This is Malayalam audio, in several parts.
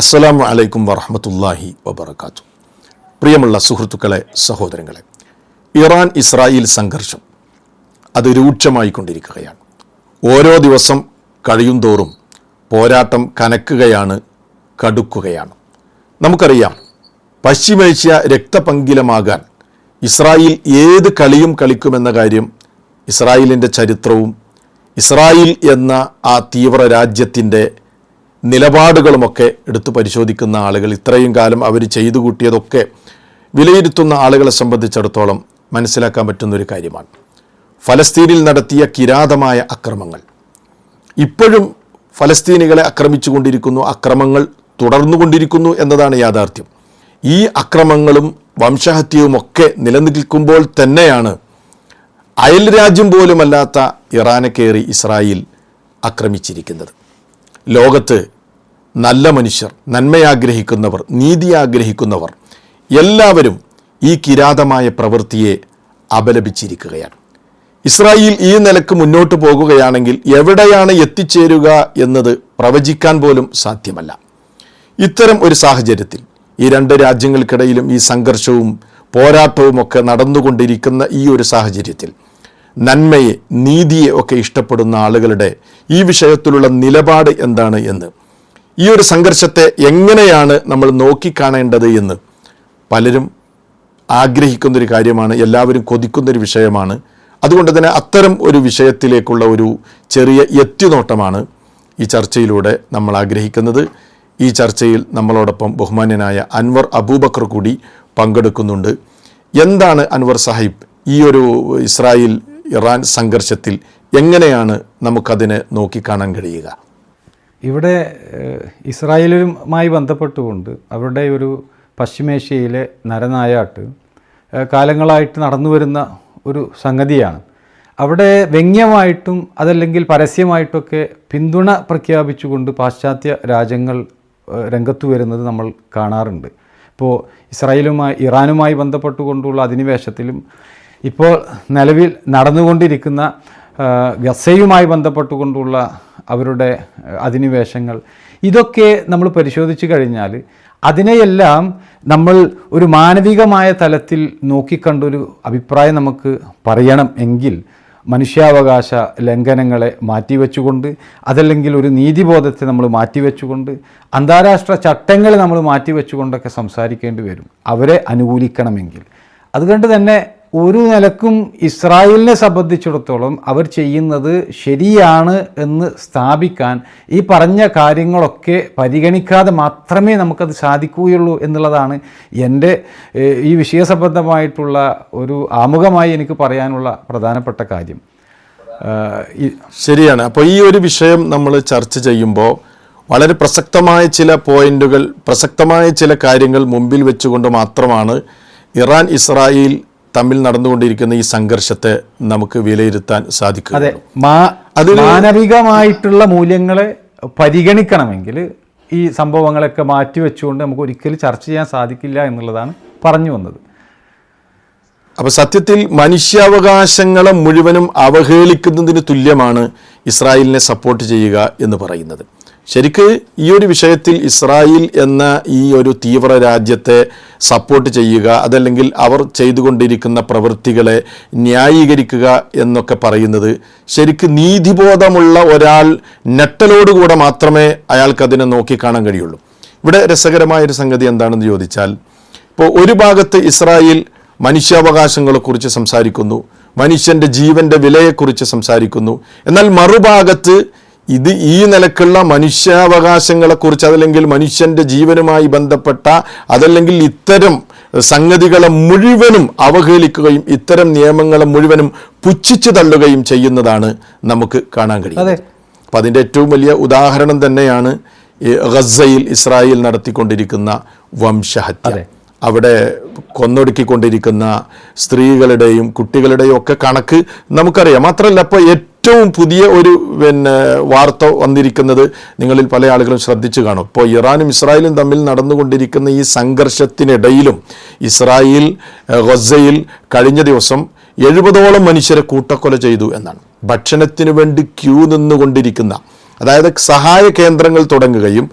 അസ്സലാമു അലൈക്കും വറഹമത്തല്ലാഹി വബർക്കാത്തു പ്രിയമുള്ള സുഹൃത്തുക്കളെ സഹോദരങ്ങളെ ഇറാൻ ഇസ്രായേൽ സംഘർഷം അത് രൂക്ഷമായിക്കൊണ്ടിരിക്കുകയാണ്. ഓരോ ദിവസം കഴിയുന്തോറും പോരാട്ടം കനക്കുകയാണ് കടുക്കുകയാണ്. നമുക്കറിയാം പശ്ചിമേഷ്യ രക്തപങ്കിലമാകാൻ ഇസ്രായേൽ ഏത് കളിയും കളിക്കുമെന്ന കാര്യം ഇസ്രായേലിന്റെ ചരിത്രവും ഇസ്രായേൽ എന്ന ആ തീവ്ര രാജ്യത്തിന്റെ നിലപാടുകളുമൊക്കെ എടുത്തു പരിശോധിക്കുന്ന ആളുകൾ ഇത്രയും കാലം അവർ ചെയ്തു കൂട്ടിയതൊക്കെ വിലയിരുത്തുന്ന ആളുകളെ സംബന്ധിച്ചിടത്തോളം മനസ്സിലാക്കാൻ പറ്റുന്ന ഒരു കാര്യമാണ്. ഫലസ്തീനിൽ നടത്തിയ കിരാതമായ അക്രമങ്ങൾ. ഇപ്പോഴും ഫലസ്തീനികളെ ആക്രമിച്ചുകൊണ്ടിരിക്കുന്നു അക്രമങ്ങൾ തുടർന്നുകൊണ്ടിരിക്കുന്നു എന്നതാണ് യാഥാർത്ഥ്യം. ഈ അക്രമങ്ങളും വംശഹത്യയുമൊക്കെ നിലനിൽക്കുമ്പോൾ തന്നെയാണ് അയൽ രാജ്യം പോലുമല്ലാത്ത ഇറാനെ കയറി ഇസ്രായേൽ ആക്രമിച്ചിരിക്കുന്നത്. ലോകത്ത് നല്ല മനുഷ്യർ നന്മയാഗ്രഹിക്കുന്നവർ നീതി ആഗ്രഹിക്കുന്നവർ എല്ലാവരും ഈ കിരാതമായ പ്രവൃത്തിയെ അപലപിച്ചിരിക്കുകയാണ്. ഇസ്രായേൽ ഈ നിലയ്ക്ക് മുന്നോട്ട് പോകുകയാണെങ്കിൽ എവിടെയാണ് എത്തിച്ചേരുക എന്നത് പ്രവചിക്കാൻ പോലും സാധ്യമല്ല. ഇത്തരം ഒരു സാഹചര്യത്തിൽ ഈ രണ്ട് രാജ്യങ്ങൾക്കിടയിലും ഈ സംഘർഷവും പോരാട്ടവും ഒക്കെ നടന്നുകൊണ്ടിരിക്കുന്ന ഈ ഒരു സാഹചര്യത്തിൽ നന്മയെ നീതിയെ ഒക്കെ ഇഷ്ടപ്പെടുന്ന ആളുകളുടെ ഈ വിഷയത്തിലുള്ള നിലപാട് എന്താണ് എന്ന് ഈ ഒരു സംഘർഷത്തെ എങ്ങനെയാണ് നമ്മൾ നോക്കിക്കാണേണ്ടത് എന്ന് പലരും ആഗ്രഹിക്കുന്നൊരു കാര്യമാണ് എല്ലാവരും കൊതിക്കുന്നൊരു വിഷയമാണ്. അതുകൊണ്ട് തന്നെ അത്തരം ഒരു വിഷയത്തിലേക്കുള്ള ഒരു ചെറിയ എത്തിനോട്ടമാണ് ഈ ചർച്ചയിലൂടെ നമ്മൾ ആഗ്രഹിക്കുന്നത്. ഈ ചർച്ചയിൽ നമ്മളോടൊപ്പം ബഹുമാന്യനായ അൻവർ അബൂബക്കർ കൂടി പങ്കെടുക്കുന്നുണ്ട്. എന്താണ് അൻവർ സാഹിബ് ഈ ഒരു ഇസ്രായേൽ ഇറാൻ സംഘർഷത്തിൽ എങ്ങനെയാണ് നമുക്കതിനെ നോക്കിക്കാണാൻ കഴിയുക? ഇവിടെ ഇസ്രായേലുമായി ബന്ധപ്പെട്ടുകൊണ്ട് അവരുടെ ഒരു പശ്ചിമേഷ്യയിലെ നരനായാട്ട് കാലങ്ങളായിട്ട് നടന്നു വരുന്ന ഒരു സംഗതിയാണ്. അവിടെ വ്യംഗ്യമായിട്ടും അതല്ലെങ്കിൽ പരസ്യമായിട്ടൊക്കെ പിന്തുണ പ്രഖ്യാപിച്ചുകൊണ്ട് പാശ്ചാത്യ രാജ്യങ്ങൾ രംഗത്തു വരുന്നത് നമ്മൾ കാണാറുണ്ട്. ഇപ്പോൾ ഇസ്രായേലുമായി ഇറാനുമായി ബന്ധപ്പെട്ടുകൊണ്ടുള്ള അധിനിവേശത്തിലും ഇപ്പോൾ നിലവിൽ നടന്നുകൊണ്ടിരിക്കുന്ന ഗസയുമായി ബന്ധപ്പെട്ടുകൊണ്ടുള്ള അവരുടെ അധിനിവേശങ്ങൾ. ഇതൊക്കെ നമ്മൾ പരിശോധിച്ചു കഴിഞ്ഞാൽ അതിനെയെല്ലാം നമ്മൾ ഒരു മാനവികമായ തലത്തിൽ നോക്കിക്കണ്ടൊരു അഭിപ്രായം നമുക്ക് പറയണം എങ്കിൽ മനുഷ്യാവകാശ ലംഘനങ്ങളെ മാറ്റിവെച്ചുകൊണ്ട് അതല്ലെങ്കിൽ ഒരു നീതിബോധത്തെ നമ്മൾ മാറ്റിവെച്ചുകൊണ്ട് അന്താരാഷ്ട്ര ചട്ടങ്ങളെ നമ്മൾ മാറ്റിവെച്ചുകൊണ്ടൊക്കെ സംസാരിക്കേണ്ടി വരും. അവരെ അനുകൂലിക്കണമെങ്കിൽ. അതുകൊണ്ട് തന്നെ ഒരു നിലക്കും ഇസ്രായേലിനെ സംബന്ധിച്ചിടത്തോളം അവർ ചെയ്യുന്നത് ശരിയാണ് എന്ന് സ്ഥാപിക്കാൻ ഈ പറഞ്ഞ കാര്യങ്ങളൊക്കെ പരിഗണിക്കാതെ മാത്രമേ നമുക്കത് സാധിക്കുകയുള്ളൂ എന്നുള്ളതാണ് എന്റെ ഈ വിഷയസംബന്ധമായിട്ടുള്ള ഒരു ആമുഖമായി എനിക്ക് പറയാനുള്ള പ്രധാനപ്പെട്ട കാര്യം. ശരിയാണ്. അപ്പോൾ ഈ ഒരു വിഷയം നമ്മൾ ചർച്ച ചെയ്യുമ്പോൾ വളരെ പ്രസക്തമായ ചില പോയിന്റുകൾ പ്രസക്തമായ ചില കാര്യങ്ങൾ മുമ്പിൽ വെച്ചുകൊണ്ട് മാത്രമാണ് ഇറാൻ ഇസ്രായേൽ തമ്മിൽ നടന്നുകൊണ്ടിരിക്കുന്ന ഈ സംഘർഷത്തെ നമുക്ക് വിലയിരുത്താൻ സാധിക്കും അതെ മാനവികമായിട്ടുള്ള മൂല്യങ്ങളെ പരിഗണിക്കണമെങ്കിൽ ഈ സംഭവങ്ങളൊക്കെ മാറ്റി വെച്ചുകൊണ്ട് നമുക്ക് ഒരിക്കലും ചർച്ച ചെയ്യാൻ സാധിക്കില്ല എന്നുള്ളതാണ് പറഞ്ഞു വന്നത്. അപ്പൊ സത്യത്തിൽ മനുഷ്യാവകാശങ്ങളെ മുഴുവനും അവഹേളിക്കുന്നതിന് തുല്യമാണ് ഇസ്രായേലിനെ സപ്പോർട്ട് ചെയ്യുക എന്ന് പറയുന്നത്. ശരിക്ക് ഈ ഒരു വിഷയത്തിൽ ഇസ്രായേൽ എന്ന ഈ ഒരു തീവ്ര രാജ്യത്തെ സപ്പോർട്ട് ചെയ്യുക അതല്ലെങ്കിൽ അവർ ചെയ്തുകൊണ്ടിരിക്കുന്ന പ്രവൃത്തികളെ ന്യായീകരിക്കുക എന്നൊക്കെ പറയുന്നത് ശരിക്ക് നീതിബോധമുള്ള ഒരാൾ നെട്ടലോടുകൂടെ മാത്രമേ അയാൾക്കതിനെ നോക്കിക്കാണാൻ കഴിയുള്ളൂ. ഇവിടെ രസകരമായൊരു സംഗതി എന്താണെന്ന് ചോദിച്ചാൽ ഇപ്പോൾ ഒരു ഭാഗത്ത് ഇസ്രായേൽ മനുഷ്യാവകാശങ്ങളെക്കുറിച്ച് സംസാരിക്കുന്നു മനുഷ്യന്റെ ജീവന്റെ വിലയെക്കുറിച്ച് സംസാരിക്കുന്നു എന്നാൽ മറുഭാഗത്ത് ഇത് ഈ നിലക്കുള്ള മനുഷ്യാവകാശങ്ങളെക്കുറിച്ച് അതല്ലെങ്കിൽ മനുഷ്യന്റെ ജീവനുമായി ബന്ധപ്പെട്ട അതല്ലെങ്കിൽ ഇത്തരം സംഗതികളെ മുഴുവനും അവഹേളിക്കുകയും ഇത്തരം നിയമങ്ങളെ മുഴുവനും പുച്ഛിച്ചു തള്ളുകയും ചെയ്യുന്നതാണ് നമുക്ക് കാണാൻ കഴിയുന്നത്. അപ്പം അതിന്റെ ഏറ്റവും വലിയ ഉദാഹരണം തന്നെയാണ് ഗസയിൽ ഇസ്രായേൽ നടത്തിക്കൊണ്ടിരിക്കുന്ന വംശഹത്യ. അവിടെ കൊന്നൊടുക്കിക്കൊണ്ടിരിക്കുന്ന സ്ത്രീകളുടെയും കുട്ടികളുടെയും ഒക്കെ കണക്ക് നമുക്കറിയാം. മാത്രമല്ല ഇപ്പോൾ ഏറ്റവും പുതിയ ഒരു പിന്നെ വാർത്ത വന്നിരിക്കുന്നത് നിങ്ങളിൽ പല ആളുകളും ശ്രദ്ധിച്ചു കാണും. ഇപ്പോൾ ഇറാനും ഇസ്രായേലും തമ്മിൽ നടന്നുകൊണ്ടിരിക്കുന്ന ഈ സംഘർഷത്തിനിടയിലും ഇസ്രായേൽ ഗസയിൽ കഴിഞ്ഞ ദിവസം എഴുപതോളം മനുഷ്യരെ കൂട്ടക്കൊല ചെയ്തു എന്നാണ്. ഭക്ഷണത്തിന് വേണ്ടി ക്യൂ നിന്നുകൊണ്ടിരിക്കുന്ന അതായത് സഹായ കേന്ദ്രങ്ങൾ തുടങ്ങുകയും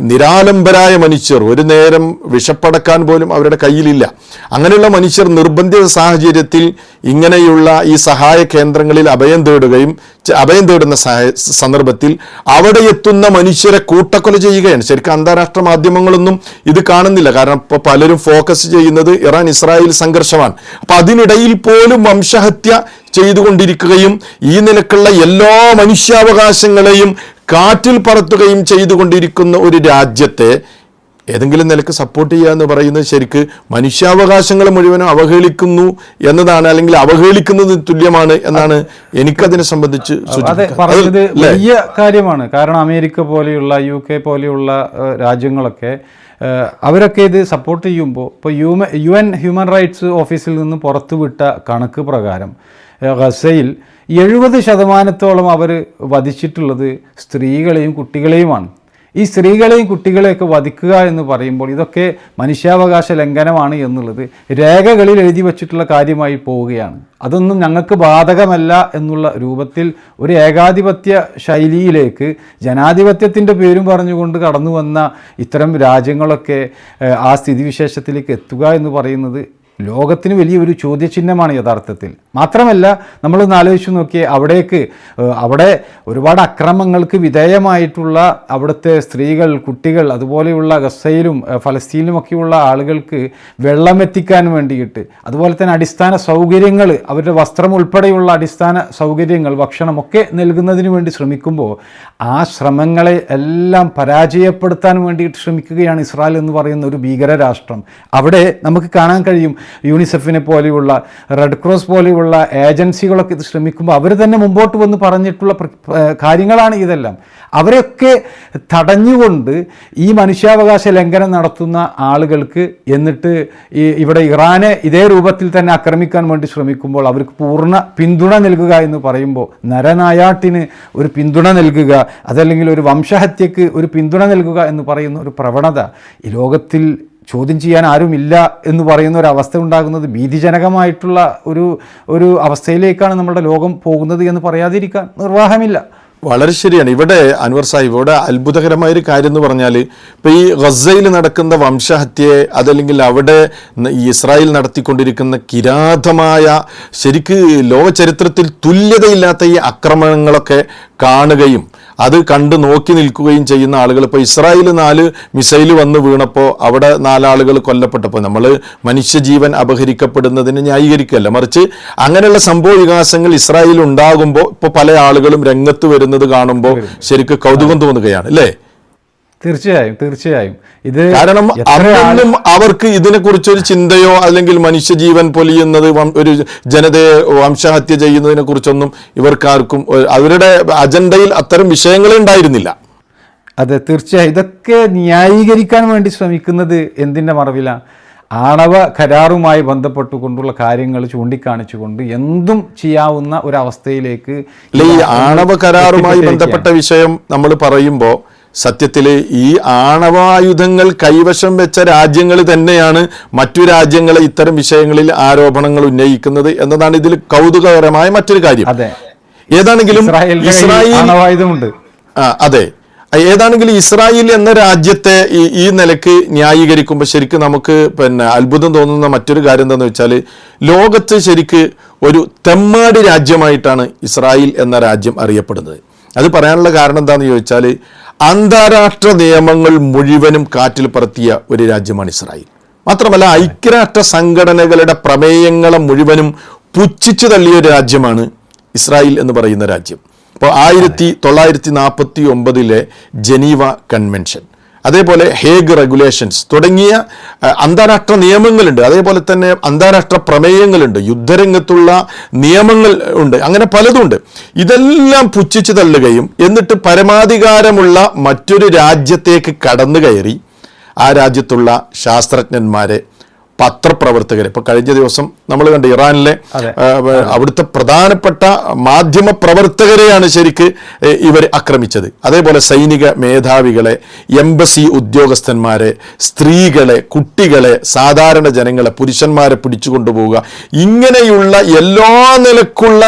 നിരാലംബരായ മനുഷ്യർ ഒരു നേരം വിഷപ്പടക്കാൻ പോലും അവരുടെ കയ്യിലില്ല. അങ്ങനെയുള്ള മനുഷ്യർ നിർബന്ധിത സാഹചര്യത്തിൽ ഇങ്ങനെയുള്ള ഈ സഹായ കേന്ദ്രങ്ങളിൽ അഭയം തേടുകയും അഭയം തേടുന്ന സന്ദർഭത്തിൽ അവിടെ എത്തുന്ന മനുഷ്യരെ കൂട്ടക്കൊല ചെയ്യുകയാണ്. ശരിക്കും അന്താരാഷ്ട്ര മാധ്യമങ്ങളൊന്നും ഇത് കാണുന്നില്ല. കാരണം ഇപ്പോൾ പലരും ഫോക്കസ് ചെയ്യുന്നത് ഇറാൻ ഇസ്രായേൽ സംഘർഷമാണ്. അപ്പം അതിനിടയിൽ പോലും വംശഹത്യ ചെയ്തുകൊണ്ടിരിക്കുകയും ഈ നിലക്കുള്ള എല്ലാ മനുഷ്യാവകാശങ്ങളെയും കാറ്റിൽ പറത്തുകയും ചെയ്തുകൊണ്ടിരിക്കുന്ന ഒരു രാജ്യത്തെ ഏതെങ്കിലും നിലയ്ക്ക് സപ്പോർട്ട് ചെയ്യുക എന്ന് പറയുന്നത് ശരിക്ക് മനുഷ്യാവകാശങ്ങൾ മുഴുവനും അവഹേളിക്കുന്നു എന്നതാണ് അല്ലെങ്കിൽ അവഹേളിക്കുന്നതിന് തുല്യമാണ് എന്നാണ് എനിക്കതിനെ സംബന്ധിച്ച് പറയുന്നത് പറഞ്ഞത് വലിയ കാര്യമാണ്. കാരണം അമേരിക്ക പോലെയുള്ള യു കെ പോലെയുള്ള രാജ്യങ്ങളൊക്കെ അവരൊക്കെ ഇത് സപ്പോർട്ട് ചെയ്യുമ്പോൾ ഇപ്പോൾ human U N human rights ഓഫീസിൽ നിന്ന് പുറത്തുവിട്ട കണക്ക് പ്രകാരം ഗസയിൽ എഴുപത് ശതമാനത്തോളം അവർ വധിച്ചിട്ടുള്ളത് സ്ത്രീകളെയും കുട്ടികളെയുമാണ്. ഈ സ്ത്രീകളെയും കുട്ടികളെയൊക്കെ വധിക്കുക എന്ന് പറയുമ്പോൾ ഇതൊക്കെ മനുഷ്യാവകാശ ലംഘനമാണ് എന്നുള്ളത് രേഖകളിൽ എഴുതി വച്ചിട്ടുള്ള കാര്യമായി പോവുകയാണ്. അതൊന്നും ഞങ്ങൾക്ക് ബാധകമല്ല എന്നുള്ള രൂപത്തിൽ ഒരു ഏകാധിപത്യ ശൈലിയിലേക്ക് ജനാധിപത്യത്തിന്റെ പേരും പറഞ്ഞുകൊണ്ട് കടന്നു വന്ന ഇത്തരം രാജ്യങ്ങളൊക്കെ ആ സ്ഥിതിവിശേഷത്തിലേക്ക് എത്തുക എന്ന് പറയുന്നത് ലോകത്തിന് വലിയൊരു ചോദ്യചിഹ്നമാണ് യഥാർത്ഥത്തിൽ. മാത്രമല്ല നമ്മളൊന്ന് ആലോചിച്ച് നോക്കിയേ അവിടേക്ക് അവിടെ ഒരുപാട് അക്രമങ്ങൾക്ക് വിധേയമായിട്ടുള്ള അവിടുത്തെ സ്ത്രീകൾ കുട്ടികൾ അതുപോലെയുള്ള ഗസയിലും ഫലസ്തീനിലുമൊക്കെയുള്ള ആളുകൾക്ക് വെള്ളം എത്തിക്കാൻ വേണ്ടിയിട്ട് അതുപോലെ തന്നെ അടിസ്ഥാന സൗകര്യങ്ങൾ അവരുടെ വസ്ത്രം ഉൾപ്പെടെയുള്ള അടിസ്ഥാന സൗകര്യങ്ങൾ ഭക്ഷണമൊക്കെ നൽകുന്നതിന് വേണ്ടി ശ്രമിക്കുമ്പോൾ ആ ശ്രമങ്ങളെ എല്ലാം പരാജയപ്പെടുത്താൻ വേണ്ടിയിട്ട് ശ്രമിക്കുകയാണ് ഇസ്രായേൽ എന്ന് പറയുന്ന ഒരു ഭീകര രാഷ്ട്രം. അവിടെ നമുക്ക് കാണാൻ കഴിയും യൂണിസെഫിനെ പോലെയുള്ള റെഡ് ക്രോസ് പോലെയുള്ള ഏജൻസികളൊക്കെ ഇത് ശ്രമിക്കുമ്പോൾ അവർ തന്നെ മുമ്പോട്ട് വന്ന് പറഞ്ഞിട്ടുള്ള കാര്യങ്ങളാണ് ഇതെല്ലാം. അവരെയൊക്കെ തടഞ്ഞുകൊണ്ട് ഈ മനുഷ്യാവകാശ ലംഘനം നടത്തുന്ന ആളുകൾക്ക് എന്നിട്ട് ഇവിടെ ഇറാനെ ഇതേ രൂപത്തിൽ തന്നെ ആക്രമിക്കാൻ വേണ്ടി ശ്രമിക്കുമ്പോൾ അവർക്ക് പൂർണ പിന്തുണ നൽകുക എന്ന് പറയുമ്പോൾ നരനായാട്ടിന് ഒരു പിന്തുണ നൽകുക അതല്ലെങ്കിൽ ഒരു വംശഹത്യക്ക് ഒരു പിന്തുണ നൽകുക എന്ന് പറയുന്ന ഒരു പ്രവണത ഈ ലോകത്തിൽ ചോദ്യം ചെയ്യാൻ ആരുമില്ല എന്ന് പറയുന്ന ഒരു അവസ്ഥ ഉണ്ടാകുന്നത് ഭീതിജനകമായിട്ടുള്ള ഒരു ഒരു അവസ്ഥയിലേക്കാണ് നമ്മുടെ ലോകം പോകുന്നത് എന്ന് പറയാതിരിക്കാൻ നിർവാഹമില്ല. വളരെ ശരിയാണ്. ഇവിടെ അൻവർ സാഹിബ് ഇവിടെ അത്ഭുതകരമായ ഒരു കാര്യം എന്ന് പറഞ്ഞാൽ ഇപ്പോൾ ഈ ഗസയിൽ നടക്കുന്ന വംശഹത്യയെ അതല്ലെങ്കിൽ അവിടെ ഈ ഇസ്രായേൽ നടത്തിക്കൊണ്ടിരിക്കുന്ന കിരാതമായ ശരിക്ക് ലോകചരിത്രത്തിൽ തുല്യതയില്ലാത്ത ഈ ആക്രമണങ്ങളൊക്കെ കാണുകയും അത് കണ്ട് നോക്കി നിൽക്കുകയും ചെയ്യുന്ന ആളുകൾ. ഇപ്പോൾ ഇസ്രായേൽ നാല് മിസൈൽ വന്ന് വീണപ്പോൾ അവിടെ നാലാളുകൾ കൊല്ലപ്പെട്ടപ്പോൾ നമ്മൾ മനുഷ്യജീവൻ അപഹരിക്കപ്പെടുന്നതിനെ ന്യായീകരിക്കുകയല്ല. മറിച്ച് അങ്ങനെയുള്ള സംഭവ വികാസങ്ങൾ ഇസ്രായേൽ ഉണ്ടാകുമ്പോൾ ഇപ്പോൾ പല ആളുകളും രംഗത്ത് വരുന്നത് കാണുമ്പോൾ ശരിക്കും കൗതുകം തോന്നുകയാണ് അല്ലേ? തീർച്ചയായും തീർച്ചയായും. ഇത് കാരണം അവർക്ക് ഇതിനെ കുറിച്ച് ഒരു ചിന്തയോ അല്ലെങ്കിൽ മനുഷ്യജീവൻ പൊലിയുന്നത് ഒരു ജനതയെ വംശഹത്യ ചെയ്യുന്നതിനെ കുറിച്ചൊന്നും ഇവർക്കാർക്കും അവരുടെ അജണ്ടയിൽ അത്തരം വിഷയങ്ങളേ ഉണ്ടായിരുന്നില്ല. അതെ തീർച്ചയായും. ഇതൊക്കെ ന്യായീകരിക്കാൻ വേണ്ടി ശ്രമിക്കുന്നത് എന്തിന്റെ മറവിലാണ് ആണവ കരാറുമായി ബന്ധപ്പെട്ടുകൊണ്ടുള്ള കാര്യങ്ങൾ ചൂണ്ടിക്കാണിച്ചുകൊണ്ട് എന്തും ചെയ്യാവുന്ന ഒരവസ്ഥയിലേക്ക് ഈ ആണവ കരാറുമായി ബന്ധപ്പെട്ട വിഷയം നമ്മൾ പറയുമ്പോൾ സത്യത്തിൽ ഈ ആണവായുധങ്ങൾ കൈവശം വെച്ച രാജ്യങ്ങൾ തന്നെയാണ് മറ്റു രാജ്യങ്ങളെ ഇത്തരം വിഷയങ്ങളിൽ ആരോപണങ്ങൾ ഉന്നയിക്കുന്നത് എന്നതാണ് ഇതിൽ കൗതുകകരമായ മറ്റൊരു കാര്യം. ഏതാണെങ്കിലും ഇസ്രായേൽ ആണവായുധമുണ്ട്. ആ അതെ. ഏതാണെങ്കിലും ഇസ്രായേൽ എന്ന രാജ്യത്തെ ഈ ഈ നിലയ്ക്ക് ന്യായീകരിക്കുമ്പോൾ ശരിക്കും നമുക്ക് പിന്നെ അത്ഭുതം തോന്നുന്ന മറ്റൊരു കാര്യം എന്താണെന്ന് വെച്ചാൽ ലോകത്ത് ശരിക്ക് ഒരു തെമ്മാടി രാജ്യമായിട്ടാണ് ഇസ്രായേൽ എന്ന രാജ്യം അറിയപ്പെടുന്നത്. അത് പറയാനുള്ള കാരണം എന്താണെന്ന് ചോദിച്ചാൽ അന്താരാഷ്ട്ര നിയമങ്ങൾ മുഴുവനും കാറ്റിൽ പറത്തിയ ഒരു രാജ്യമാണ് ഇസ്രായേൽ. മാത്രമല്ല ഐക്യരാഷ്ട്ര സംഘടനകളുടെ പ്രമേയങ്ങളെ മുഴുവനും പുച്ഛിച്ചു തള്ളിയ ഒരു രാജ്യമാണ് ഇസ്രായേൽ എന്ന് പറയുന്ന രാജ്യം. അപ്പോൾ ആയിരത്തി തൊള്ളായിരത്തി നാൽപ്പത്തി ഒമ്പതിലെ ജനീവ കൺവെൻഷൻ. അതേപോലെ ഹേഗ് റെഗുലേഷൻസ് തുടങ്ങിയ അന്താരാഷ്ട്ര നിയമങ്ങളുണ്ട്. അതേപോലെ തന്നെ അന്താരാഷ്ട്ര പ്രമേയങ്ങളുണ്ട്. യുദ്ധരംഗത്തുള്ള നിയമങ്ങൾ ഉണ്ട്. അങ്ങനെ പലതുണ്ട്. ഇതെല്ലാം പുച്ഛിച്ചു തള്ളുകയും എന്നിട്ട് പരമാധികാരമുള്ള മറ്റൊരു രാജ്യത്തേക്ക് കടന്നു കയറി ആ രാജ്യത്തുള്ള ശാസ്ത്രജ്ഞന്മാരെ പത്രപ്രവർത്തകരെ ഇപ്പൊ കഴിഞ്ഞ ദിവസം നമ്മൾ കണ്ട ഇറാനിലെ അവിടുത്തെ പ്രധാനപ്പെട്ട മാധ്യമ പ്രവർത്തകരെയാണ് ശരിക്ക് ഇവർ ആക്രമിച്ചത്. അതേപോലെ സൈനിക മേധാവികളെ എംബസി ഉദ്യോഗസ്ഥന്മാരെ സ്ത്രീകളെ കുട്ടികളെ സാധാരണ ജനങ്ങളെ പുരുഷന്മാരെ പിടിച്ചു കൊണ്ടുപോവുക ഇങ്ങനെയുള്ള എല്ലാ നിലക്കുള്ള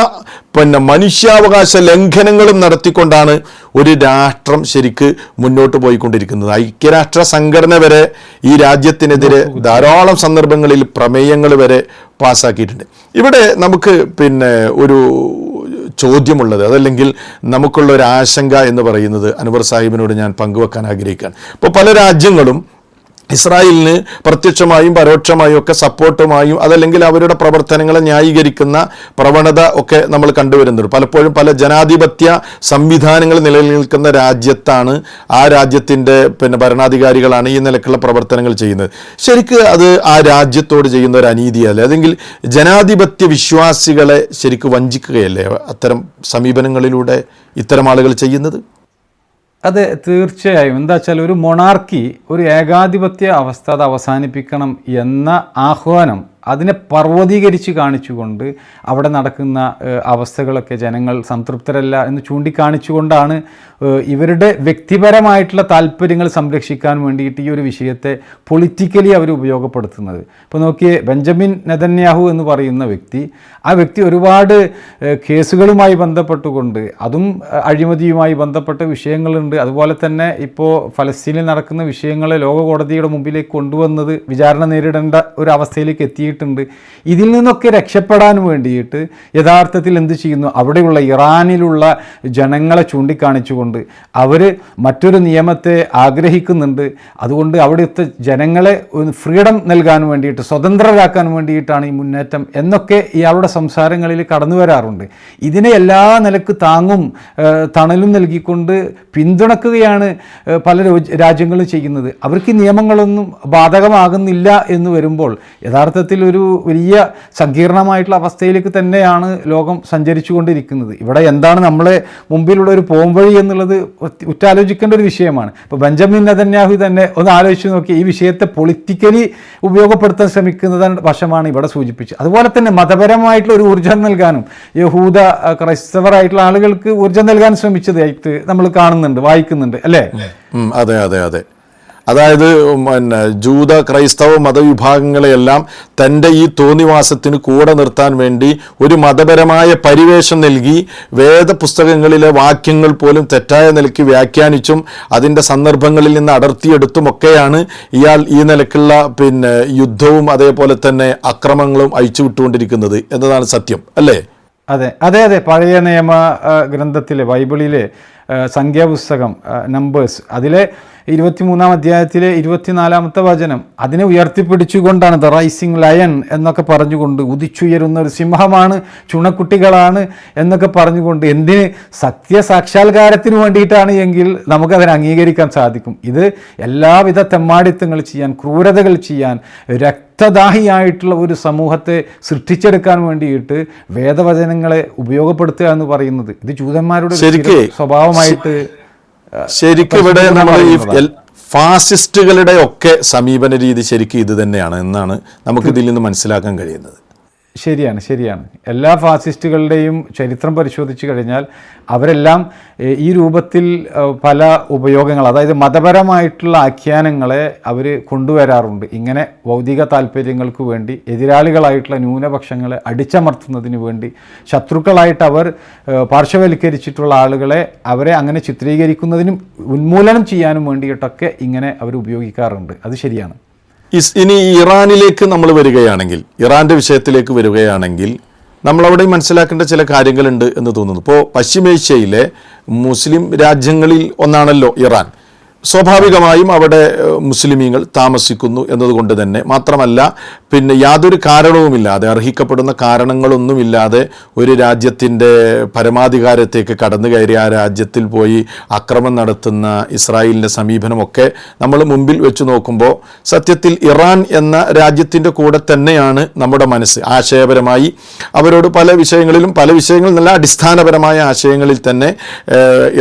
പിന്നെ മനുഷ്യാവകാശ ലംഘനങ്ങളും നടത്തിക്കൊണ്ടാണ് ഒരു രാഷ്ട്രം ശരിക്ക് മുന്നോട്ട് പോയിക്കൊണ്ടിരിക്കുന്നത്. ഐക്യരാഷ്ട്ര സംഘടന വരെ ഈ രാജ്യത്തിനെതിരെ ധാരാളം സന്ദർഭങ്ങളിൽ പ്രമേയങ്ങൾ വരെ പാസ്സാക്കിയിട്ടുണ്ട് ഇവിടെ നമുക്ക് പിന്നെ ഒരു ചോദ്യമുള്ളത് അതല്ലെങ്കിൽ നമുക്കുള്ള ഒരു ആശങ്ക എന്ന് പറയുന്നത് അൻവർ സാഹിബിനോട് ഞാൻ പങ്കുവെക്കാൻ ആഗ്രഹിക്കുകയാണ്. ഇപ്പോൾ പല രാജ്യങ്ങളും ഇസ്രായേലിന് പ്രത്യക്ഷമായും പരോക്ഷമായും ഒക്കെ സപ്പോർട്ടുമായും അതല്ലെങ്കിൽ അവരുടെ പ്രവർത്തനങ്ങളെ ന്യായീകരിക്കുന്ന പ്രവണത ഒക്കെ നമ്മൾ കണ്ടുവരുന്നുണ്ട്. പലപ്പോഴും പല ജനാധിപത്യ സംവിധാനങ്ങൾ നിലനിൽക്കുന്ന രാജ്യത്താണ് ആ രാജ്യത്തിന്റെ പിന്നെ ഭരണാധികാരികളാണ് ഈ നിലക്കുള്ള പ്രവർത്തനങ്ങൾ ചെയ്യുന്നത്. ശരിക്ക് അത് ആ രാജ്യത്തോട് ചെയ്യുന്ന ഒരു അനീതിയല്ലേ? അല്ലെങ്കിൽ ജനാധിപത്യ വിശ്വാസികളെ ശരിക്ക് വഞ്ചിക്കുകയല്ലേ? അത്തരം സമീപനങ്ങളിലൂടെ ഇത്തരം ആളുകൾ ചെയ്യുന്നത്? അതെ തീർച്ചയായും. എന്താ വെച്ചാൽ ഒരു മൊണാർക്കി ഒരു ഏകാധിപത്യ അവസ്ഥ അത് അവസാനിപ്പിക്കണം എന്ന ആഹ്വാനം അതിനെ പർവതീകരിച്ച് കാണിച്ചുകൊണ്ട് അവിടെ നടക്കുന്ന അവസ്ഥകളൊക്കെ ജനങ്ങൾ സംതൃപ്തരല്ല എന്ന് ചൂണ്ടിക്കാണിച്ചുകൊണ്ടാണ് ഇവരുടെ വ്യക്തിപരമായിട്ടുള്ള താല്പര്യങ്ങൾ സംരക്ഷിക്കാൻ വേണ്ടിയിട്ട് ഈ ഒരു വിഷയത്തെ പൊളിറ്റിക്കലി അവർ ഉപയോഗപ്പെടുത്തുന്നത്. ഇപ്പോൾ നോക്കിയേ ബെഞ്ചമിൻ നെതന്യാഹു എന്ന് പറയുന്ന വ്യക്തി ആ വ്യക്തി ഒരുപാട് കേസുകളുമായി ബന്ധപ്പെട്ടുകൊണ്ട് അതും അഴിമതിയുമായി ബന്ധപ്പെട്ട വിഷയങ്ങളുണ്ട്. അതുപോലെ തന്നെ ഇപ്പോൾ ഫലസ്തീനിൽ നടക്കുന്ന വിഷയങ്ങളെ ലോക കോടതിയുടെ മുമ്പിലേക്ക് കൊണ്ടുവന്നത് വിചാരണ നേരിടേണ്ട ഒരു അവസ്ഥയിലേക്ക് എത്തിയിട്ടുണ്ട് ഇതിൽ നിന്നൊക്കെ രക്ഷപ്പെടാൻ വേണ്ടിയിട്ട് യഥാർത്ഥത്തിൽ എന്ത് ചെയ്യുന്നു? അവിടെയുള്ള ഇറാനിലുള്ള ജനങ്ങളെ ചൂണ്ടിക്കാണിച്ചുകൊണ്ട് അവർ മറ്റൊരു നിയമത്തെ ആഗ്രഹിക്കുന്നുണ്ട്. അതുകൊണ്ട് അവിടുത്തെ ജനങ്ങളെ ഫ്രീഡം നൽകാൻ വേണ്ടിയിട്ട് സ്വതന്ത്രരാക്കാൻ വേണ്ടിയിട്ടാണ് ഈ മുന്നേറ്റം എന്നൊക്കെ ഇയാളുടെ സംസാരങ്ങളിൽ കടന്നു വരാറുണ്ട്. ഇതിനെ എല്ലാ നിലയ്ക്ക് താങ്ങും തണലും നൽകിക്കൊണ്ട് പിന്തുണക്കുകയാണ് പല രാജ്യങ്ങളും ചെയ്യുന്നത്. അവർക്ക് നിയമങ്ങളൊന്നും ബാധകമാകുന്നില്ല എന്ന് വരുമ്പോൾ യഥാർത്ഥത്തിൽ ഒരു വലിയ സങ്കീർണമായിട്ടുള്ള അവസ്ഥയിലേക്ക് തന്നെയാണ് ലോകം സഞ്ചരിച്ചുകൊണ്ടിരിക്കുന്നത്. ഇവിടെ എന്താണ് നമ്മളെ മുമ്പിലുള്ള ഒരു പോംവഴി എന്നുള്ളത് ഉറ്റ് ഉറ്റാലോചിക്കേണ്ട ഒരു വിഷയമാണ്. ഇപ്പോൾ ബെഞ്ചമിൻ നെതന്യാഹു തന്നെ ഒന്ന് ആലോചിച്ച് നോക്കി ഈ വിഷയത്തെ പൊളിറ്റിക്കലി ഉപയോഗപ്പെടുത്താൻ ശ്രമിക്കുന്നത് വശമാണ് ഇവിടെ സൂചിപ്പിച്ചത്. അതുപോലെ തന്നെ മതപരമായിട്ടുള്ള ഒരു ഊർജം നൽകാനും യഹൂദ ക്രൈസ്തവരായിട്ടുള്ള ആളുകൾക്ക് ഊർജം നൽകാൻ ശ്രമിച്ചതായിട്ട് നമ്മൾ കാണുന്നുണ്ട് വായിക്കുന്നുണ്ട് അല്ലേ? അതെ അതെ അതെ. അതായത് പിന്നെ ജൂത ക്രൈസ്തവ മതവിഭാഗങ്ങളെയെല്ലാം തന്റെ ഈ തോന്നിവാസത്തിന് കൂടെ നിർത്താൻ വേണ്ടി ഒരു മതപരമായ പരിവേഷം നൽകി വേദപുസ്തകങ്ങളിലെ വാക്യങ്ങൾ പോലും തെറ്റായ നിലയ്ക്ക് വ്യാഖ്യാനിച്ചും അതിന്റെ സന്ദർഭങ്ങളിൽ നിന്ന് അടർത്തിയെടുത്തും ഒക്കെയാണ് ഇയാൾ ഈ നിലക്കുള്ള പിന്നെ യുദ്ധവും അതേപോലെ തന്നെ അക്രമങ്ങളും അയച്ചുവിട്ടുകൊണ്ടിരിക്കുന്നത് എന്നതാണ് സത്യം അല്ലേ? അതെ അതെ അതെ. പഴയ നിയമ ഗ്രന്ഥത്തിലെ ബൈബിളിലെ സംഖ്യാപുസ്തകം നമ്പേഴ്സ് അതിലെ ഇരുപത്തിമൂന്നാം അധ്യായത്തിലെ ഇരുപത്തിനാലാമത്തെ വചനം. അതിനെ ഉയർത്തിപ്പിടിച്ചുകൊണ്ടാണ് ദ റൈസിങ് ലയൺ എന്നൊക്കെ പറഞ്ഞുകൊണ്ട് ഉദിച്ചുയരുന്ന ഒരു സിംഹമാണ് ചുണക്കുട്ടികളാണ് എന്നൊക്കെ പറഞ്ഞുകൊണ്ട് എന്തിന്? സത്യസാക്ഷാത്കാരത്തിന് വേണ്ടിയിട്ടാണ് എങ്കിൽ നമുക്കതിനെ അംഗീകരിക്കാൻ സാധിക്കും. ഇത് എല്ലാവിധ തെമ്മാടിത്തങ്ങൾ ചെയ്യാൻ ക്രൂരതകൾ ചെയ്യാൻ രക്തദാഹിയായിട്ടുള്ള ഒരു സമൂഹത്തെ സൃഷ്ടിച്ചെടുക്കാൻ വേണ്ടിയിട്ട് വേദവചനങ്ങളെ ഉപയോഗപ്പെടുത്തുക എന്ന് പറയുന്നത്. ഇത് ജൂതന്മാരുടെ സ്വഭാവമായിട്ട് ശരിക്കും ഇവിടെ നമ്മൾ ഈ ഫാസിസ്റ്റുകളുടെ ഒക്കെ സമീപന രീതി ശരിക്കും ഇത് തന്നെയാണ് എന്നാണ് നമുക്ക് ഇതിൽ നിന്ന് മനസ്സിലാക്കാൻ കഴിയുന്നത്. ശരിയാണ് ശരിയാണ്. എല്ലാ ഫാസിസ്റ്റുകളുടെയും ചരിത്രം പരിശോധിച്ചു കഴിഞ്ഞാൽ അവരെല്ലാം ഈ രൂപത്തിൽ പല ഉപയോഗങ്ങൾ അതായത് മതപരമായിട്ടുള്ള ആഖ്യാനങ്ങളെ അവർ കൊണ്ടുവരാറുണ്ട്. ഇങ്ങനെ ഭൗതിക താല്പര്യങ്ങൾക്ക് വേണ്ടി എതിരാളികളായിട്ടുള്ള ന്യൂനപക്ഷങ്ങളെ അടിച്ചമർത്തുന്നതിന് വേണ്ടി ശത്രുക്കളായിട്ട് അവർ പാർശ്വവൽക്കരിച്ചിട്ടുള്ള ആളുകളെ അവരെ അങ്ങനെ ചിത്രീകരിക്കുന്നതിനും ഉന്മൂലനം ചെയ്യാനും വേണ്ടിയിട്ടൊക്കെ ഇങ്ങനെ അവർ ഉപയോഗിക്കാറുണ്ട്. അത് ശരിയാണ്. ഇനി ഇറാനിലേക്ക് നമ്മൾ വരികയാണെങ്കിൽ ഇറാന്റെ വിഷയത്തിലേക്ക് വരികയാണെങ്കിൽ നമ്മളവിടെ മനസ്സിലാക്കേണ്ട ചില കാര്യങ്ങളുണ്ട് എന്ന് തോന്നുന്നു. ഇപ്പോൾ പശ്ചിമേഷ്യയിലെ മുസ്ലിം രാജ്യങ്ങളിൽ ഒന്നാണല്ലോ ഇറാൻ. സ്വാഭാവികമായും അവിടെ മുസ്ലിമീങ്ങൾ താമസിക്കുന്നു എന്നതുകൊണ്ട് തന്നെ. മാത്രമല്ല പിന്നെ യാതൊരു കാരണവുമില്ലാതെ അർഹിക്കപ്പെടുന്ന കാരണങ്ങളൊന്നുമില്ലാതെ ഒരു രാജ്യത്തിന്റെ പരമാധികാരത്തേക്ക് കടന്നു കയറി ആ രാജ്യത്തിൽ പോയി അക്രമം നടത്തുന്ന ഇസ്രായേലിന്റെ സമീപനമൊക്കെ നമ്മൾ മുമ്പിൽ വെച്ച് നോക്കുമ്പോൾ സത്യത്തിൽ ഇറാൻ എന്ന രാജ്യത്തിന്റെ കൂടെ തന്നെയാണ് നമ്മുടെ മനസ്സ്. ആശയപരമായി അവരോട് പല വിഷയങ്ങളിലും പല വിഷയങ്ങളിൽ നല്ല അടിസ്ഥാനപരമായ ആശയങ്ങളിൽ തന്നെ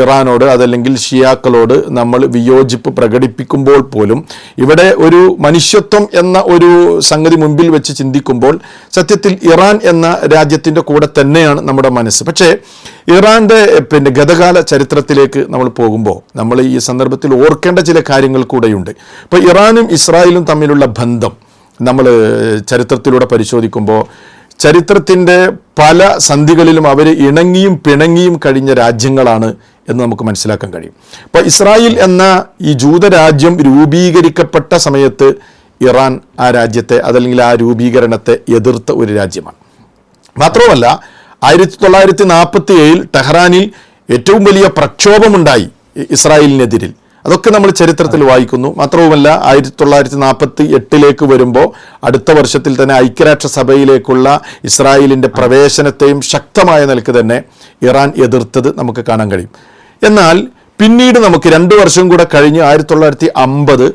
ഇറാനോട് അതല്ലെങ്കിൽ ഷിയാക്കളോട് നമ്മൾ വിയോജിപ്പ് പ്രകടിപ്പിക്കുമ്പോൾ പോലും ഇവിടെ ഒരു മനുഷ്യത്വം എന്ന ഒരു സംഗതി മുൻപിൽ വെച്ച് ചിന്തിക്കുമ്പോൾ സത്യത്തിൽ ഇറാൻ എന്ന രാജ്യത്തിന്റെ കൂടെ തന്നെയാണ് നമ്മുടെ മനസ്സ്. പക്ഷേ ഇറാന്റെ പിന്നെ ഗതകാല ചരിത്രത്തിലേക്ക് നമ്മൾ പോകുമ്പോൾ നമ്മൾ ഈ സന്ദർഭത്തിൽ ഓർക്കേണ്ട ചില കാര്യങ്ങൾ കൂടെയുണ്ട്. ഇപ്പോൾ ഇറാനും ഇസ്രായേലും തമ്മിലുള്ള ബന്ധം നമ്മൾ ചരിത്രത്തിലൂടെ പരിശോധിക്കുമ്പോൾ ചരിത്രത്തിന്റെ പല സന്ധികളിലും അവർ ഇണങ്ങിയും പിണങ്ങിയും കഴിഞ്ഞ രാജ്യങ്ങളാണ് എന്ന് നമുക്ക് മനസ്സിലാക്കാൻ കഴിയും. അപ്പോൾ ഇസ്രായേൽ എന്ന ഈ ജൂതരാജ്യം രൂപീകരിക്കപ്പെട്ട സമയത്ത് ഇറാൻ ആ രാജ്യത്തെ അതല്ലെങ്കിൽ ആ രൂപീകരണത്തെ എതിർത്ത ഒരു രാജ്യമാണ്. മാത്രവുമല്ല ആയിരത്തി തൊള്ളായിരത്തി നാൽപ്പത്തി ഏഴിൽ ടെഹ്റാനിൽ ഏറ്റവും വലിയ പ്രക്ഷോഭമുണ്ടായി ഇസ്രായേലിനെതിരിൽ. അതൊക്കെ നമ്മൾ ചരിത്രത്തിൽ വായിക്കുന്നു. മാത്രവുമല്ല ആയിരത്തി തൊള്ളായിരത്തി നാൽപ്പത്തി എട്ടിലേക്ക് വരുമ്പോൾ അടുത്ത വർഷത്തിൽ തന്നെ ഐക്യരാഷ്ട്രസഭയിലേക്കുള്ള ഇസ്രായേലിന്റെ പ്രവേശനത്തെയും ശക്തമായ നിലയ്ക്ക് തന്നെ ഇറാൻ എതിർത്തത് നമുക്ക് കാണാൻ കഴിയും. എന്നാൽ പിന്നീട് നമുക്ക് രണ്ട് വർഷം കൂടെ കഴിഞ്ഞ് ആയിരത്തി തൊള്ളായിരത്തി അമ്പത്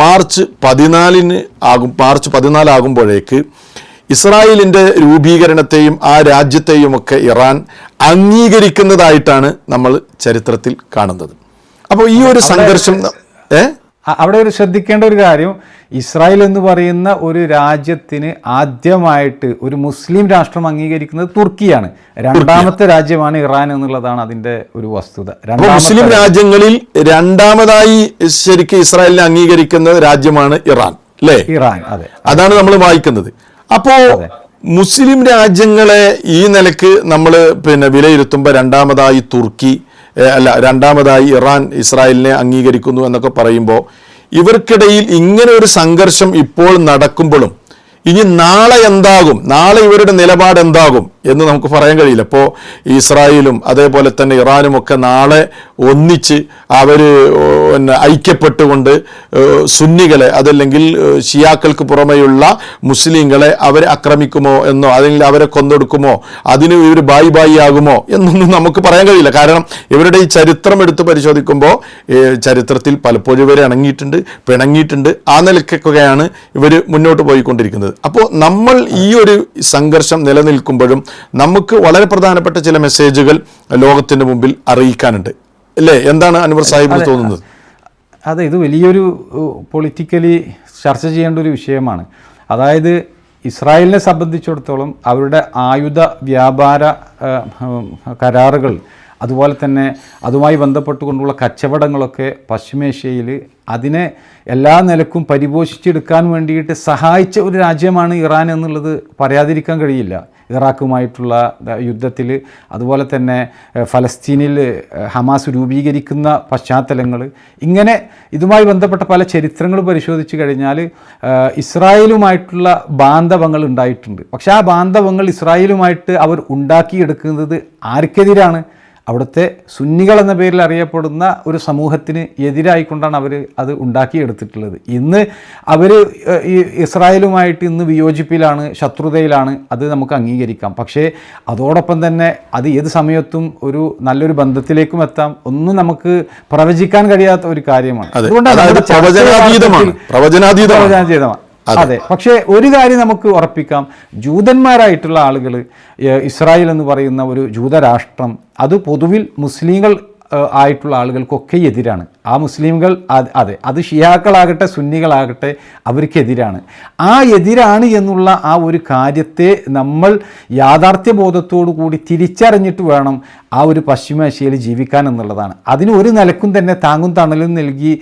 മാർച്ച് പതിനാലിന് ആകും മാർച്ച് പതിനാലാകുമ്പോഴേക്ക് ഇസ്രായേലിന്റെ രൂപീകരണത്തെയും ആ രാജ്യത്തെയും ഒക്കെ ഇറാൻ അംഗീകരിക്കുന്നതായിട്ടാണ് നമ്മൾ ചരിത്രത്തിൽ കാണുന്നത്. അപ്പോൾ ഈ ഒരു സംഘർഷം ഏഹ് അവിടെ ഒരു ശ്രദ്ധിക്കേണ്ട ഒരു കാര്യം. ഇസ്രായേൽ എന്ന് പറയുന്ന ഒരു രാജ്യത്തിന് ആദ്യമായിട്ട് ഒരു മുസ്ലിം രാഷ്ട്രം അംഗീകരിക്കുന്നത് തുർക്കിയാണ്. രണ്ടാമത്തെ രാജ്യമാണ് ഇറാൻ എന്നുള്ളതാണ് അതിന്റെ ഒരു വസ്തുത. മുസ്ലിം രാജ്യങ്ങളിൽ രണ്ടാമതായി ശരിക്കും ഇസ്രായേലിനെ അംഗീകരിക്കുന്ന രാജ്യമാണ് ഇറാൻ അല്ലേ? ഇറാൻ അതെ. അതാണ് നമ്മൾ വായിക്കുന്നത്. അപ്പോ മുസ്ലിം രാജ്യങ്ങളെ ഈ നിലയ്ക്ക് നമ്മൾ പിന്നെ വിലയിരുത്തുമ്പോൾ രണ്ടാമതായി തുർക്കി അല്ല രണ്ടാമതായി ഇറാൻ ഇസ്രായേലിനെ അംഗീകരിക്കുന്നു എന്നൊക്കെ പറയുമ്പോൾ ഇവർക്കിടയിൽ ഇങ്ങനെ ഒരു സംഘർഷം ഇപ്പോൾ നടക്കുമ്പോഴും ഇനി നാളെ എന്താകും? നാളെ ഇവരുടെ നിലപാട് എന്താകും എന്ന് നമുക്ക് പറയാൻ കഴിയില്ല. ഇപ്പോൾ ഇസ്രായേലും അതേപോലെ തന്നെ ഇറാനും ഒക്കെ നാളെ ഒന്നിച്ച് അവർ പിന്നെ ഐക്യപ്പെട്ടുകൊണ്ട് സുന്നികളെ അതല്ലെങ്കിൽ ഷിയാക്കൾക്ക് പുറമെയുള്ള മുസ്ലിങ്ങളെ അവരെ ആക്രമിക്കുമോ എന്നോ അല്ലെങ്കിൽ അവരെ കൊന്നൊടുക്കുമോ അതിന് ഇവർ ബായി ബായി ആകുമോ എന്നൊന്നും നമുക്ക് പറയാൻ കഴിയില്ല. കാരണം ഇവരുടെ ഈ ചരിത്രം എടുത്ത് പരിശോധിക്കുമ്പോൾ ചരിത്രത്തിൽ പലപ്പോഴും ഇവർ ഇണങ്ങിയിട്ടുണ്ട് പിണങ്ങിയിട്ടുണ്ട്. ആ നിലക്കൊക്കെയാണ് ഇവർ മുന്നോട്ട് പോയിക്കൊണ്ടിരിക്കുന്നത്. അപ്പോൾ നമ്മൾ ഈ ഒരു സംഘർഷം നിലനിൽക്കുമ്പോഴും നമുക്ക് വളരെ പ്രധാനപ്പെട്ട ചില മെസ്സേജുകൾ ലോകത്തിന്റെ മുമ്പിൽ അറിയിക്കാനുണ്ട്. അല്ലേ? എന്താണ് അൻവർ സാഹിബിന് തോന്നുന്നത്? അതെ ഇത് വലിയൊരു പൊളിറ്റിക്കലി ചർച്ച ചെയ്യേണ്ട ഒരു വിഷയമാണ്. അതായത് ഇസ്രായേലിനെ സംബന്ധിച്ചിടത്തോളം അവരുടെ ആയുധ വ്യാപാര കരാറുകൾ അതുപോലെ തന്നെ അതുമായി ബന്ധപ്പെട്ടുകൊണ്ടുള്ള കച്ചവടങ്ങളൊക്കെ പശ്ചിമേഷ്യയിൽ അതിനെ എല്ലാ നിലക്കും പരിപോഷിച്ചെടുക്കാൻ വേണ്ടിയിട്ട് സഹായിച്ച ഒരു രാജ്യമാണ് ഇറാൻ എന്നുള്ളത് പറയാതിരിക്കാൻ കഴിയില്ല. ഇറാഖുമായിട്ടുള്ള യുദ്ധത്തിൽ അതുപോലെ തന്നെ ഫലസ്തീനിൽ ഹമാസ് രൂപീകരിക്കുന്ന പശ്ചാത്തലങ്ങൾ. ഇങ്ങനെ ഇതുമായി ബന്ധപ്പെട്ട പല ചരിത്രങ്ങൾ പരിശോധിച്ച് കഴിഞ്ഞാൽ ഇസ്രായേലുമായിട്ടുള്ള ബാന്ധവങ്ങൾ ഉണ്ടായിട്ടുണ്ട്. പക്ഷേ ആ ബാന്ധവങ്ങൾ ഇസ്രായേലുമായിട്ട് അവർ ഉണ്ടാക്കിയെടുക്കുന്നത് ആർക്കെതിരാണ്? അവിടുത്തെ സുന്നികൾ എന്ന പേരിൽ അറിയപ്പെടുന്ന ഒരു സമൂഹത്തിന് എതിരായിക്കൊണ്ടാണ് അവർ അത് ഉണ്ടാക്കിയെടുത്തിട്ടുള്ളത്. ഇന്ന് അവർ ഈ ഇസ്രായേലുമായിട്ട് ഇന്ന് വിയോജിപ്പിലാണ് ശത്രുതയിലാണ് അത് നമുക്ക് അംഗീകരിക്കാം. പക്ഷേ അതോടൊപ്പം തന്നെ അത് ഏത് സമയത്തും ഒരു നല്ലൊരു ബന്ധത്തിലേക്കും എത്താം. ഒന്നും നമുക്ക് പ്രവചിക്കാൻ കഴിയാത്ത ഒരു കാര്യമാണ്. അതെ. അതുകൊണ്ടാണ് പ്രവചനാതീതമാണ്. അതെ. പക്ഷേ ഒരു കാര്യം നമുക്ക് ഉറപ്പിക്കാം. ജൂതന്മാരായിട്ടുള്ള ആളുകൾ ഇസ്രായേൽ എന്ന് പറയുന്ന ഒരു ജൂതരാഷ്ട്രം അത് പൊതുവിൽ മുസ്ലിങ്ങൾ ആയിട്ടുള്ള ആളുകൾക്കൊക്കെ എതിരാണ്. ആ മുസ്ലിംകൾ അതെ അത് ഷിയാക്കളാകട്ടെ സുന്നികളാകട്ടെ അവർക്കെതിരാണ്. ആ എതിരാണ് എന്നുള്ള ആ ഒരു കാര്യത്തെ നമ്മൾ യാഥാർത്ഥ്യബോധത്തോടു കൂടി തിരിച്ചറിഞ്ഞിട്ട് വേണം ആ ഒരു പശ്ചിമേഷ്യയിൽ ജീവിക്കാൻ എന്നുള്ളതാണ്. അതിന് ഒരു നിലക്കും തന്നെ താങ്ങും തണലും നൽകി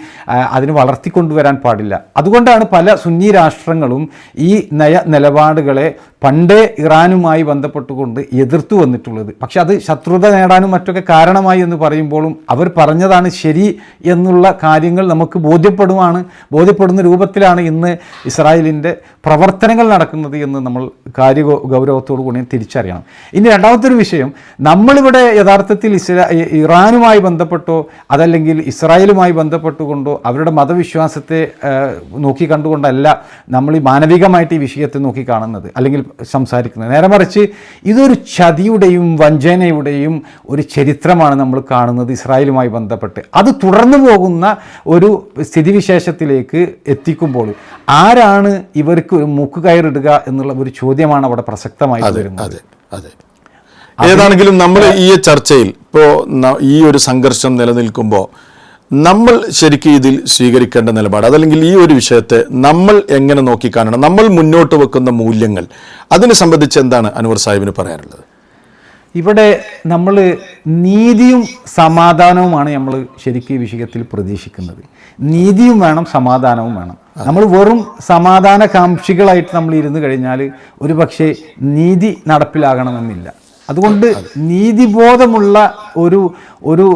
അതിനെ വളർത്തിക്കൊണ്ടുവരാൻ പാടില്ല. അതുകൊണ്ടാണ് പല സുന്നി രാഷ്ട്രങ്ങളും ഈ നയ നിലപാടുകളെ പണ്ടേ ഇറാനുമായി ബന്ധപ്പെട്ടുകൊണ്ട് എതിർത്തു വന്നിട്ടുള്ളത്. പക്ഷെ അത് ശത്രുത നേടാനും മറ്റൊക്കെ കാരണമായി എന്ന് പറയുമ്പോഴും അവർ പറഞ്ഞതാണ് ശരി എന്നുള്ള കാര്യങ്ങൾ നമുക്ക് ബോധ്യപ്പെടുവാണ് ബോധ്യപ്പെടുന്ന രൂപത്തിലാണ് ഇന്ന് ഇസ്രായേലിന്റെ പ്രവർത്തനങ്ങൾ നടക്കുന്നത് എന്ന് നമ്മൾ കാര്യ ഗൗരവത്തോടു കൂടി തിരിച്ചറിയണം. ഇനി രണ്ടാമത്തെ ഒരു വിഷയം നമ്മളിവിടെ യഥാർത്ഥത്തിൽ ഇസ്രാ ഇറാനുമായി ബന്ധപ്പെട്ടോ അതല്ലെങ്കിൽ ഇസ്രായേലുമായി ബന്ധപ്പെട്ടുകൊണ്ടോ അവരുടെ മതവിശ്വാസത്തെ നോക്കി കണ്ടുകൊണ്ടല്ല നമ്മൾ ഈ മാനവികമായിട്ട് ഈ വിഷയത്തെ നോക്കി കാണുന്നത് അല്ലെങ്കിൽ സംസാരിക്കുന്നത്. നേരെ മറിച്ച് ഇതൊരു ചതിയുടെയും വഞ്ചനയുടെയും ഒരു ചരിത്രമാണ് നമ്മൾ കാണുന്നത് ഇസ്രായേലുമായി ബന്ധപ്പെട്ട്. അത് തുടർന്നു പോകുന്ന ഒരു സ്ഥിതിവിശേഷത്തിലേക്ക് എത്തിക്കുമ്പോൾ ആരാണ് ഇവർക്ക് ഒരു മൂക്ക് കയറിടുക എന്നുള്ള ഒരു ചോദ്യമാണ് അവിടെ പ്രസക്തമായി വരുന്നത്? അതെ അതെ. ഏതാണെങ്കിലും നമ്മൾ ഈ ചർച്ചയിൽ ഇപ്പോൾ ഈ ഒരു സംഘർഷം നിലനിൽക്കുമ്പോൾ നമ്മൾ ശരിക്കും ഇതിൽ സ്വീകരിക്കേണ്ട നിലപാട് അതല്ലെങ്കിൽ ഈ ഒരു വിഷയത്തെ നമ്മൾ എങ്ങനെ നോക്കിക്കാണണം നമ്മൾ മുന്നോട്ട് വെക്കുന്ന മൂല്യങ്ങൾ അതിനെ സംബന്ധിച്ച് എന്താണ് അൻവർ സാഹിബിന് പറയാനുള്ളത്? ഇവിടെ നമ്മൾ നീതിയും സമാധാനവുമാണ് നമ്മൾ ശരിക്കും ഈ വിഷയത്തിൽ പ്രതീക്ഷിക്കുന്നത്. നീതിയും വേണം സമാധാനവും വേണം. നമ്മൾ വെറും സമാധാന കാംക്ഷികളായിട്ട് നമ്മൾ ഇരുന്ന് കഴിഞ്ഞാൽ ഒരു പക്ഷേ നീതി നടപ്പിലാകണമെന്നില്ല. അതുകൊണ്ട് നീതിബോധമുള്ള ഒരു ഒരു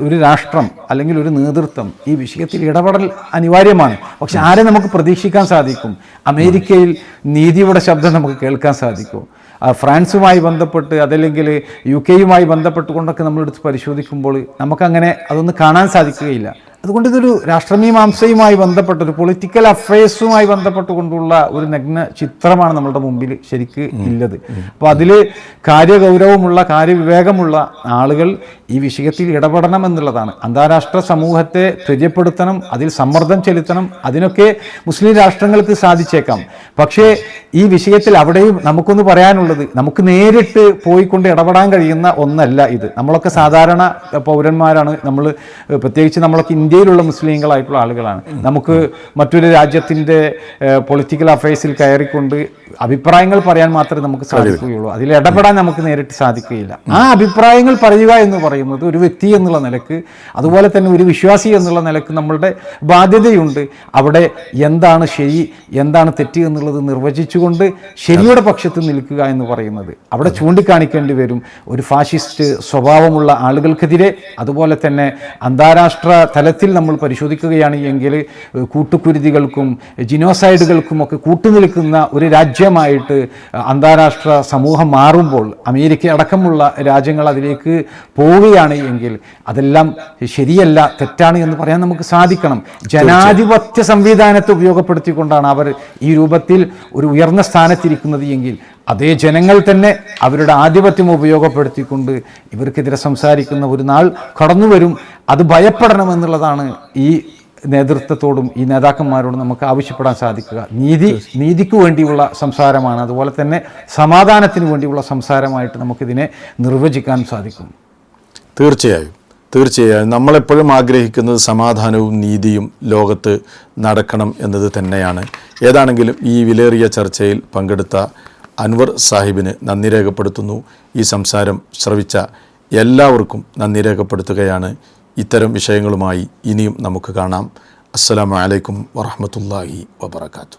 ഒരു രാഷ്ട്രം അല്ലെങ്കിൽ ഒരു നേതൃത്വം ഈ വിഷയത്തിൽ ഇടപെടൽ അനിവാര്യമാണ്. പക്ഷെ ആരെ നമുക്ക് പ്രതീക്ഷിക്കാൻ സാധിക്കും? അമേരിക്കയിൽ നീതിയുടെ ശബ്ദം നമുക്ക് കേൾക്കാൻ സാധിക്കും. ഫ്രാൻസുമായി ബന്ധപ്പെട്ട് അതല്ലെങ്കിൽ യു കെയുമായി ബന്ധപ്പെട്ടുകൊണ്ടൊക്കെ നമ്മളെടുത്ത് പരിശോധിക്കുമ്പോൾ നമുക്കങ്ങനെ അതൊന്നും കാണാൻ സാധിക്കുകയില്ല. അതുകൊണ്ട് ഇതൊരു രാഷ്ട്രമീമാംസയുമായി ബന്ധപ്പെട്ട ഒരു പൊളിറ്റിക്കൽ അഫയേഴ്സുമായി ബന്ധപ്പെട്ടുകൊണ്ടുള്ള ഒരു നഗ്ന ചിത്രമാണ് നമ്മളുടെ മുമ്പിൽ ശരിക്ക് ഇല്ലത്. അപ്പോൾ അതിൽ കാര്യഗൗരവമുള്ള കാര്യവിവേകമുള്ള ആളുകൾ ഈ വിഷയത്തിൽ ഇടപെടണം എന്നുള്ളതാണ്. അന്താരാഷ്ട്ര സമൂഹത്തെ ത്വര്യപ്പെടുത്തണം അതിൽ സമ്മർദ്ദം ചെലുത്തണം അതിനൊക്കെ മുസ്ലിം രാഷ്ട്രങ്ങൾക്ക് സാധിച്ചേക്കാം. പക്ഷേ ഈ വിഷയത്തിൽ അവിടെയും നമുക്കൊന്ന് പറയാനുള്ളത് നമുക്ക് നേരിട്ട് പോയിക്കൊണ്ട് ഇടപെടാൻ കഴിയുന്ന ഒന്നല്ല ഇത്. നമ്മളൊക്കെ സാധാരണ പൗരന്മാരാണ്. നമ്മൾ പ്രത്യേകിച്ച് നമ്മളൊക്കെ ഇന്ത്യയിലുള്ള മുസ്ലിങ്ങളായിട്ടുള്ള ആളുകളാണ്. നമുക്ക് മറ്റൊരു രാജ്യത്തിന്റെ പൊളിറ്റിക്കൽ അഫയേഴ്സിൽ കയറിക്കൊണ്ട് അഭിപ്രായങ്ങൾ പറയാൻ മാത്രമേ നമുക്ക് സാധിക്കുകയുള്ളൂ. അതിൽ ഇടപെടാൻ നമുക്ക് നേരിട്ട് സാധിക്കുകയില്ല. ആ അഭിപ്രായങ്ങൾ പറയുക എന്ന് പറയുന്നത് ഒരു വ്യക്തി എന്നുള്ള നിലയ്ക്ക് അതുപോലെ തന്നെ ഒരു വിശ്വാസി എന്നുള്ള നിലയ്ക്ക് നമ്മളുടെ ബാധ്യതയുണ്ട്. അവിടെ എന്താണ് ശരി എന്താണ് തെറ്റ് എന്നുള്ളത് നിർവചിച്ചുകൊണ്ട് ശരിയുടെ പക്ഷത്ത് നിൽക്കുക എന്ന് പറയുന്നത്. അവിടെ ചൂണ്ടിക്കാണിക്കേണ്ടി വരും ഒരു ഫാഷിസ്റ്റ് സ്വഭാവമുള്ള ആളുകൾക്കെതിരെ അതുപോലെ തന്നെ അന്താരാഷ്ട്ര തലത്തിൽ നമ്മൾ പരിശോധിക്കുകയാണ് എങ്കിൽ കൂട്ടുകുരുതികൾക്കും ജിനോസൈഡുകൾക്കും ഒക്കെ കൂട്ടുനിൽക്കുന്ന ഒരു രാജ്യമായിട്ട് അന്താരാഷ്ട്ര സമൂഹം മാറുമ്പോൾ അമേരിക്ക അടക്കമുള്ള രാജ്യങ്ങൾ അതിലേക്ക് പോവുകയാണ് എങ്കിൽ അതെല്ലാം ശരിയല്ല തെറ്റാണ് എന്ന് പറയാൻ നമുക്ക് സാധിക്കണം. ജനാധിപത്യ സംവിധാനത്തെ ഉപയോഗപ്പെടുത്തിക്കൊണ്ടാണ് അവർ ഈ രൂപത്തിൽ ഒരു ഉയർന്ന സ്ഥാനത്തിരിക്കുന്നത് എങ്കിൽ അതേ ജനങ്ങൾ തന്നെ അവരുടെ ആധിപത്യം ഉപയോഗപ്പെടുത്തിക്കൊണ്ട് ഇവർക്കെതിരെ സംസാരിക്കുന്ന ഒരു നാൾ കടന്നു വരും അത് ഭയപ്പെടണമെന്നുള്ളതാണ് ഈ നേതൃത്വത്തോടും ഈ നേതാക്കന്മാരോടും നമുക്ക് ആവശ്യപ്പെടാൻ സാധിക്കുക. നീതി നീതിക്ക് വേണ്ടിയുള്ള സംസാരമാണ്. അതുപോലെ തന്നെ സമാധാനത്തിന് വേണ്ടിയുള്ള സംസാരമായിട്ട് നമുക്കിതിനെ നിർവചിക്കാൻ സാധിക്കും. തീർച്ചയായും. തീർച്ചയായും. നമ്മളെപ്പോഴും ആഗ്രഹിക്കുന്നത് സമാധാനവും നീതിയും ലോകത്ത് നടക്കണം എന്നത് തന്നെയാണ്. ഏതാണെങ്കിലും ഈ വിലേറിയ ചർച്ചയിൽ പങ്കെടുത്ത അൻവർ സാഹിബിന് നന്ദി രേഖപ്പെടുത്തുന്നു. ഈ സംസാരം ശ്രവിച്ച എല്ലാവർക്കും നന്ദി രേഖപ്പെടുത്തുകയാണ്. ഇത്തരം വിഷയങ്ങളുമായി ഇനിയും നമുക്ക് കാണാം. അസ്സലാമു അലൈക്കും വറഹമത്തല്ലാഹി വബർക്കാത്തു